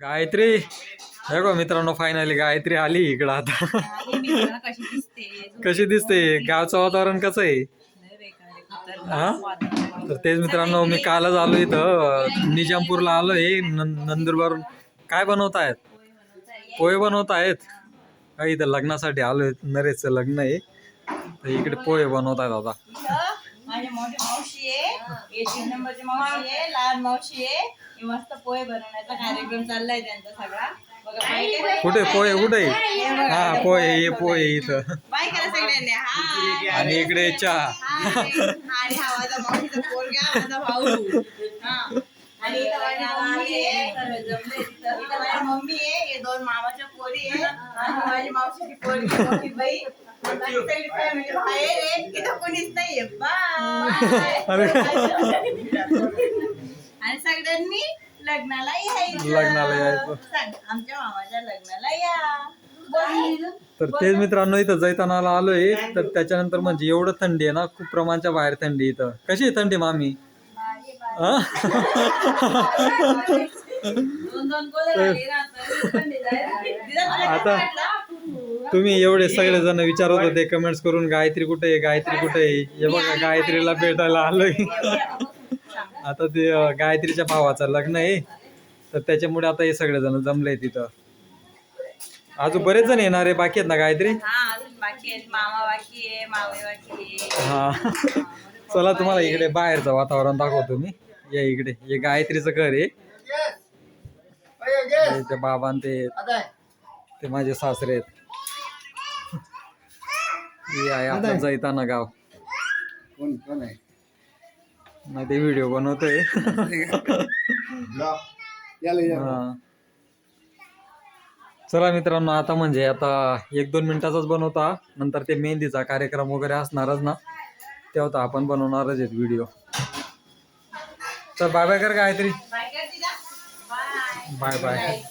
गायत्री हे गो मित्रांनो फायनली गायत्री आली इकडं आता. कशी दिसते. गावचं वातावरण कसं आहे? हा? तर तेच मित्रांनो मी कालच आलो इथं निजामपूरला आलोय. नं- नंदुरबार काय बनवत आहेत पोहे बनवत आहेत काही इथं लग्नासाठी आलोय नरेशचं लग्न आहे. तर इकडे पोहे बनवत आहेत आता माझी मोठी मावशी आहे हे तीन नंबरची मावशी आहे लहान मावशी आहे हे मस्त पोहे बनवण्याचा कार्यक्रम चाललाय त्यांचा सगळा. बघा कुठे पोहे? कुठे? हा पोहे हे पोहे इथं. बाय करा सगळ्यांनी. हा आणि इकडे चहा. आणि हा माझा मावशीचा पोरगा माझा भाऊ. हा. आणि इथं माझी मम्मी आहे. इथं माझी मम्मी आहे. हे दोन मामाच्या पोरी आहे आणि माझी मावशीची मोठी बहीण आणि बाकी सगळी family बाहेर आहे. इथं कोणीच नाहीये. बाय आणि सगळ्यांनी लग्नाला यायचं. लग्नाला यायचं. सांग, आमच्या मामाच्या लग्नाला या. तर तेच मित्रांनो इथं जैतानाला आलोय. तर त्याच्यानंतर म्हणजे एवढं थंडी आहे ना खूप प्रमाणच्या बाहेर थंडी आहे इथं. कशी आहे थंडी मामी? आता- तुम्ही एवढे सगळे जण विचारत होते कमेंट्स करून गायत्री कुठे आहे गायत्री कुठे आहे? हे बघा गायत्रीला भेटायला आलोय. आता ते गायत्रीच्या भावाचं लग्न आहे. तर त्याच्यामुळे आता हे सगळे जण जमले तिथं. अजून बरेच जण येणार आहे. बाकी आहेत ना गायत्री? हा अजून बाकी आहेत. मामा बाकी आहे मावे बाकी आहे. हा. चला तुम्हाला इकडे बाहेरचं वातावरण दाखवतो मी. या इकडे. हे गायत्रीचं घर आहे. हे ते बाबा आणि ते ते माझे सासरे आहेत. हे आहे आपलं जैताना गाव. कोण कोण आहे? नाही ते व्हिडिओ बनवतोय. याला या. हा. चला मित्रांनो आता म्हणजे आता एक दोन मिनिटाचाच बनवता नंतर ते मेहंदीचा कार्यक्रम वगैरे असणारच ना. तेव्हा तर आपण बनवणारच आहेत व्हिडिओ तर बाय बाय कर गायत्री. Bye bye